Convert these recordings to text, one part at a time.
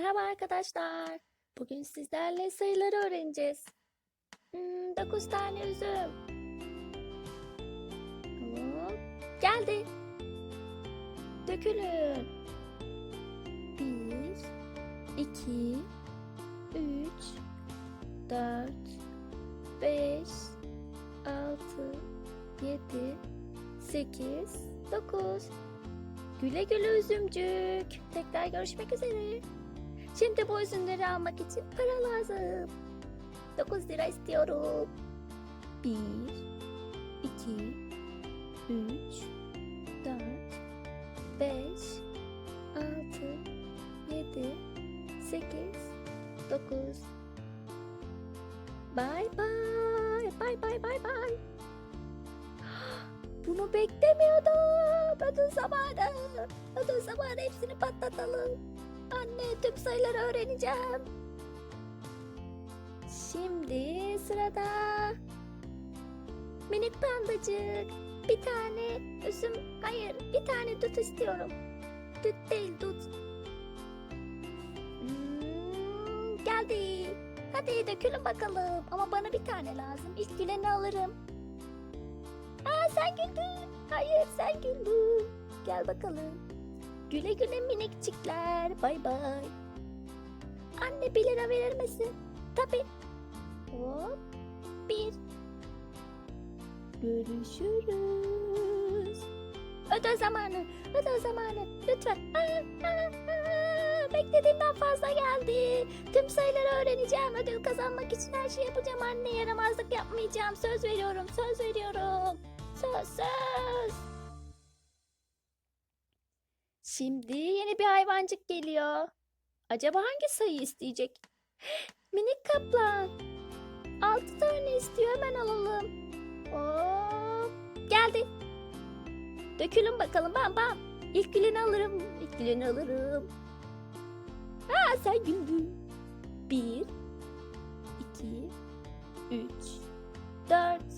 Merhaba arkadaşlar. Bugün sizlerle sayıları öğreneceğiz. Hmm, 9 tane üzüm. Hop, geldi. Dökülün. 1 2 3 4 5 6 7 8 9 Güle güle üzümcük. Tekrar görüşmek üzere. Şimdi bu üzümleri almak için para lazım. 9 lira istiyorum. 1 2 3 4 5 6 7 8 9 Bye bye. Bye bye bye bye. Bunu beklemiyordum. Ödül zamanı. Ödül zamanı hepsini patlatalım. Anne tüm sayıları öğreneceğim. Şimdi sırada minik pandacık. Bir tane üzüm, hayır bir tane dut istiyorum. Dut değil dut. Hmm, geldi. Hadi dökülün bakalım. Ama bana bir tane lazım. İlk güleni alırım. Aa sen güldün. Hayır sen güldün. Gel bakalım. Güle güle minikçikler. Bay bay. Anne bir lira verir misin? Tabii. Hop. Bir. Görüşürüz. Ödül zamanı. Ödül zamanı. Lütfen. Aa, aa, aa. Beklediğimden fazla geldi. Tüm sayıları öğreneceğim. Ödül kazanmak için her şeyi yapacağım anne. Yaramazlık yapmayacağım. Söz veriyorum. Söz veriyorum. Söz söz. Şimdi yeni bir hayvancık geliyor. Acaba hangi sayı isteyecek? Minik kaplan. Altı tane istiyor hemen alalım. Hop. Geldi. Dökülün bakalım bam bam. İlk güleni alırım. İlk güleni alırım. Ha sen güldün. Bir. iki, Üç. Dört.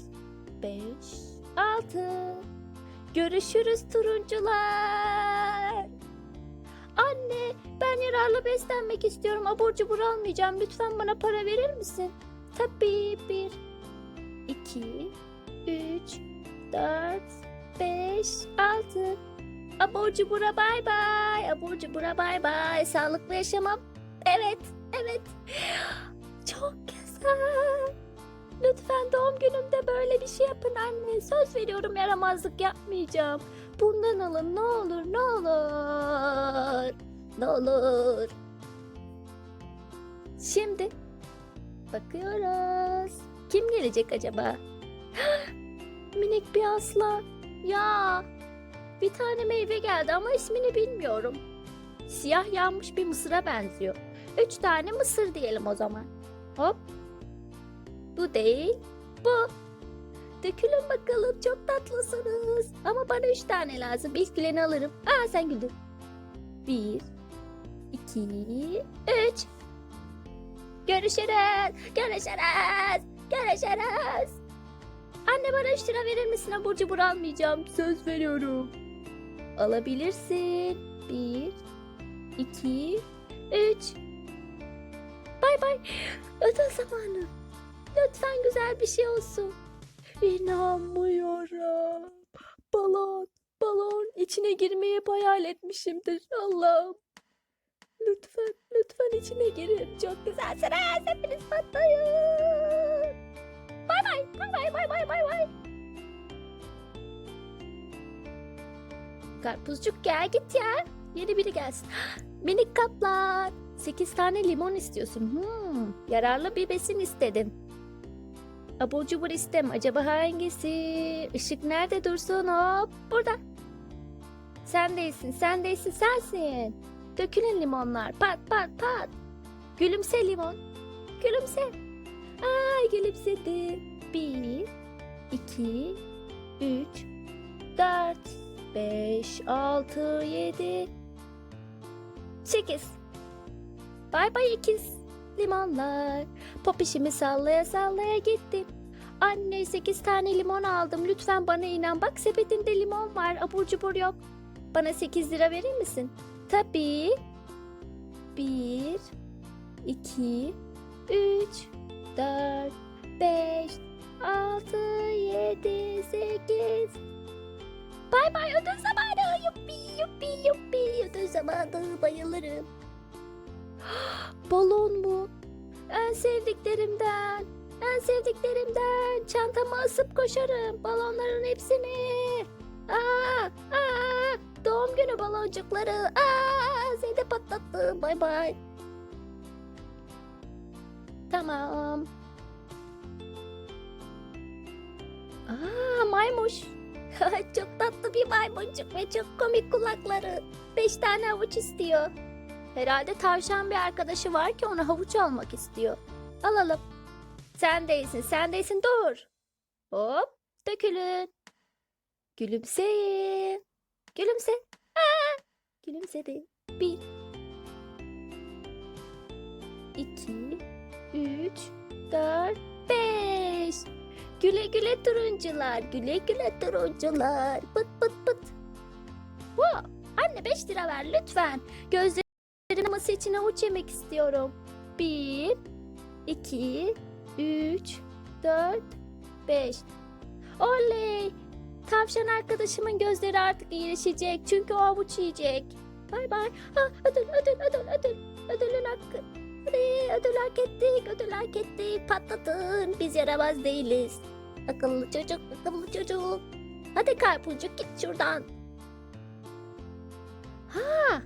Beş. Altı. Görüşürüz turuncular. Anne ben yararlı beslenmek istiyorum. Abur cubur almayacağım. Lütfen bana para verir misin? Tabii bir, iki, üç, dört, beş, altı. Abur cubura bay bay. Abur cubura bay bay. Sağlıklı yaşamam. Evet, evet. Çok güzel. Lütfen doğum günümde böyle bir şey yapın anne. Söz veriyorum yaramazlık yapmayacağım. Bundan alın ne olur ne olur. Ne olur. Şimdi bakıyoruz. Kim gelecek acaba? Minik bir aslan. Ya bir tane meyve geldi ama ismini bilmiyorum. Siyah yanmış bir mısıra benziyor. Üç tane mısır diyelim o zaman. Hop bu değil, bu. Dökülün bakalım çok tatlısınız. Ama bana üç tane lazım. İlk güleni alırım. Aa sen güldün. Bir, iki, üç. Görüşürüz. Görüşürüz. Görüşürüz. Anne bana üç lira verir misin? Abur cubur almayacağım. Söz veriyorum. Alabilirsin. Bir, iki, üç. Bay bay. Ödül zamanı. Lütfen güzel bir şey olsun. İnanmıyorum. Balon, balon içine girmeyi hayal etmişimdir Allah'ım. Lütfen, lütfen içine girin. Çok güzelsiniz. Hepiniz patlayın. Bay bay, bay bay, bay bay, bay bay. Karpuzcuk gel git ya. Yeni biri gelsin. Minik kaplan. Sekiz tane limon istiyorsun. Hmm, yararlı bir besin istedin. Abur cubur istem. Acaba hangisi? Işık nerede dursun? Hop burada. Sen değilsin, sen değilsin, sensin. Dökülün limonlar. Pat pat pat. Gülümse limon. Gülümse. Ay gülümsedi. Bir, iki, üç, dört, beş, altı, yedi, sekiz. Bay bay ikiz limonlar. Popişimi sallaya sallaya gittim. Anne sekiz tane limon aldım. Lütfen bana inan. Bak sepetinde limon var. Abur cubur yok. Bana sekiz lira verir misin? Tabii. 1, 2, 3, 4, 5, 6, 7, 8. Bay bay ödül zamanı. Yuppi yuppi yuppi. Ödül zamanı bayılırım. Balon mu? En sevdiklerimden. En sevdiklerimden. Çantama asıp koşarım. Balonların hepsini. Aa, aa, doğum günü baloncukları. Aa, seni de patlattım. Bay bay. Tamam. Aa, maymuş. çok tatlı bir maymuncuk ve çok komik kulakları. Beş tane havuç istiyor. Herhalde tavşan bir arkadaşı var ki ona havuç almak istiyor. Alalım. Sen değilsin, sen değilsin. Dur. Hop, dökülün. Gülümseyin. Gülümse. Aa, gülümsedi. Bir. İki. Üç. Dört. Beş. Güle güle turuncular. Güle güle turuncular. Pıt pıt pıt. Wow. Anne beş lira ver lütfen. Gözlerim aması için havuç yemek istiyorum. Bir. iki, Üç. Dört. Beş. Oley. Tavşan arkadaşımın gözleri artık iyileşecek çünkü o avuç yiyecek. Bay bay. Ha, ödül, ödül, ödül, ödül. Ödülün hakkı. Hadi ödül hak ettik, ödül hak ettik. Patlatın. Biz yaramaz değiliz. Akıllı çocuk, akıllı çocuk. Hadi karpuncuk git şuradan. Ha,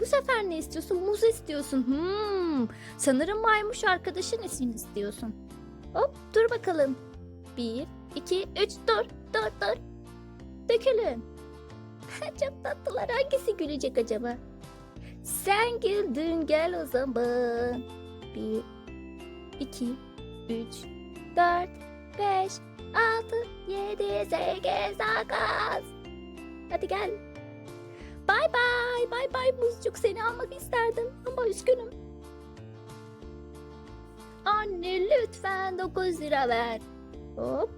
bu sefer ne istiyorsun? Muz istiyorsun. Hmm, sanırım maymuş arkadaşın ismini istiyorsun. Hop, dur bakalım. Bir, iki, üç, dur, dur, dur. Dökülün. Çok tatlılar. Hangisi gülecek acaba? Sen güldün gel o zaman. Bir, iki, üç, dört, beş, altı, yedi, sekiz, dokuz. Hadi gel. Bay bay, muzcuk seni almak isterdim ama üzgünüm. Anne lütfen 9 lira ver. Hop.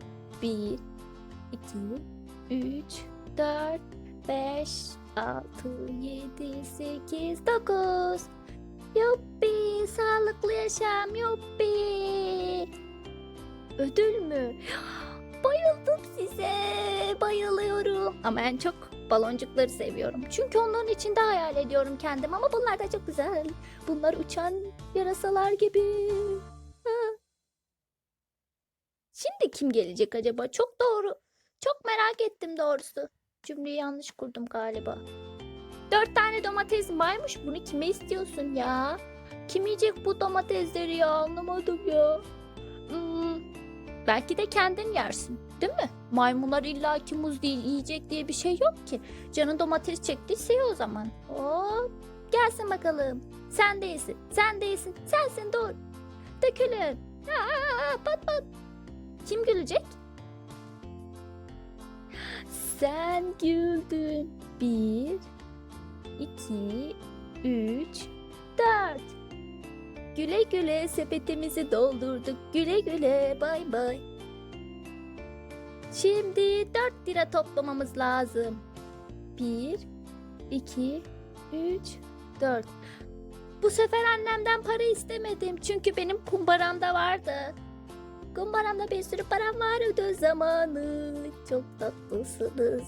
Bir, iki, üç, dört, beş, altı, yedi, sekiz, dokuz. Yuppi, sağlıklı yaşam, yuppi. Ödül mü? Bayıldım size, bayılıyorum. Ama en çok baloncukları seviyorum. Çünkü onların içinde hayal ediyorum kendim ama bunlar da çok güzel. Bunlar uçan yarasalar gibi. Şimdi kim gelecek acaba? Çok doğru. Çok merak ettim doğrusu. Cümleyi yanlış kurdum galiba. Dört tane domates varmış. Bunu kime istiyorsun ya? Kim yiyecek bu domatesleri ya? Anlamadım ya. Hmm, belki de kendin yersin. Değil mi? Maymunlar illaki muz değil yiyecek diye bir şey yok ki. Canın domates çektiyse o zaman. Hop. Gelsin bakalım. Sen değilsin. Sen değilsin. Sensin dur. Dökülün. Aa, pat pat. Kim gülecek? Sen güldün. Bir, iki, üç, dört. Güle güle sepetimizi doldurduk. Güle güle bay bay. Şimdi dört lira toplamamız lazım. Bir, iki, üç, dört. Bu sefer annemden para istemedim. Çünkü benim kumbaramda vardı. Kumbaramda bir sürü param var ödül zamanı. Çok tatlısınız.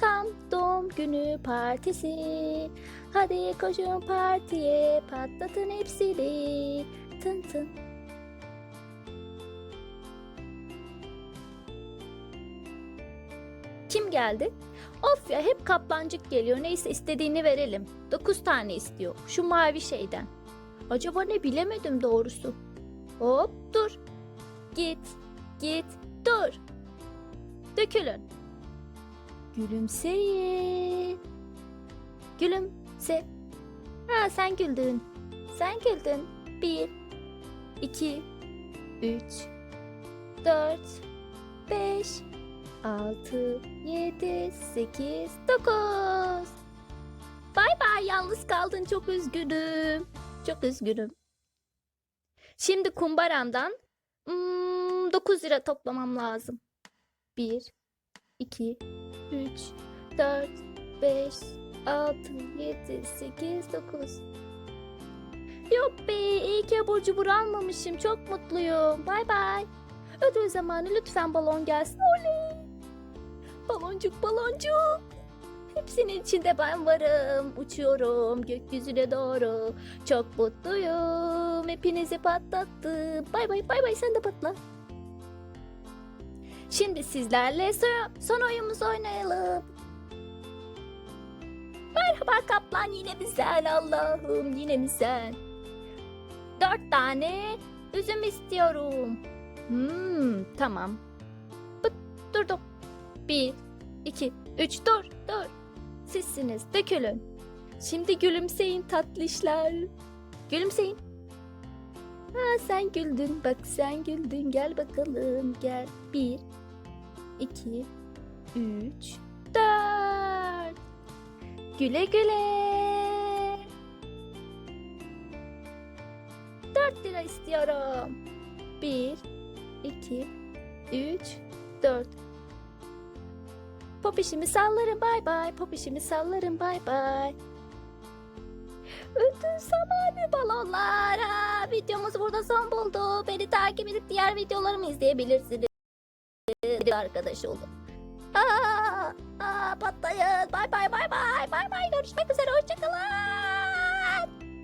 Tam doğum günü partisi. Hadi koşun partiye patlatın hepsini. Tın tın. Kim geldi? Of ya hep kaplancık geliyor. Neyse istediğini verelim. Dokuz tane istiyor. Şu mavi şeyden. Acaba ne bilemedim doğrusu. Hop dur. Git. Git. Dur. Dökülün. Gülümseyin. Gülümse. Ha sen güldün. Sen güldün. Bir, iki, üç, dört, beş, altı, yedi, sekiz, dokuz. Bay bay yalnız kaldın çok üzgünüm. Çok üzgünüm. Şimdi kumbaramdan hmm, 9 lira toplamam lazım. 1, 2, 3, 4, 5, 6, 7, 8, 9. Yuppi iyi ki abur cubur almamışım. Çok mutluyum. Bay bay. Ödül zamanı lütfen balon gelsin. Oley. Baloncuk baloncuk. Hepsinin içinde ben varım. Uçuyorum gökyüzüne doğru. Çok mutluyum. Hepinizi patlattım. Bay bay bay bay sen de patla. Şimdi sizlerle son, son oyunumuzu oynayalım. Merhaba kaplan yine mi sen Allah'ım yine mi sen? Dört tane üzüm istiyorum. Hmm, tamam. Bıt, durdum. Bir, iki, üç, dur, dur. Sizsiniz, dökülün. Şimdi gülümseyin tatlışlar. Gülümseyin. Ha sen güldün, bak sen güldün. Gel bakalım, gel. Bir, iki, üç, dört. Güle güle. 4 lira istiyorum. 1, 2, 3, 4. Popişimi sallarım bay bay. Popişimi sallarım bay bay. Ödül zamanı balonlara. Videomuz burada son buldu. Beni takip edip diğer videolarımı izleyebilirsiniz. Arkadaş olun. Aa, aa, patlayın. Bay bay bay bay. Bay bay. Görüşmek üzere. Hoşçakalın.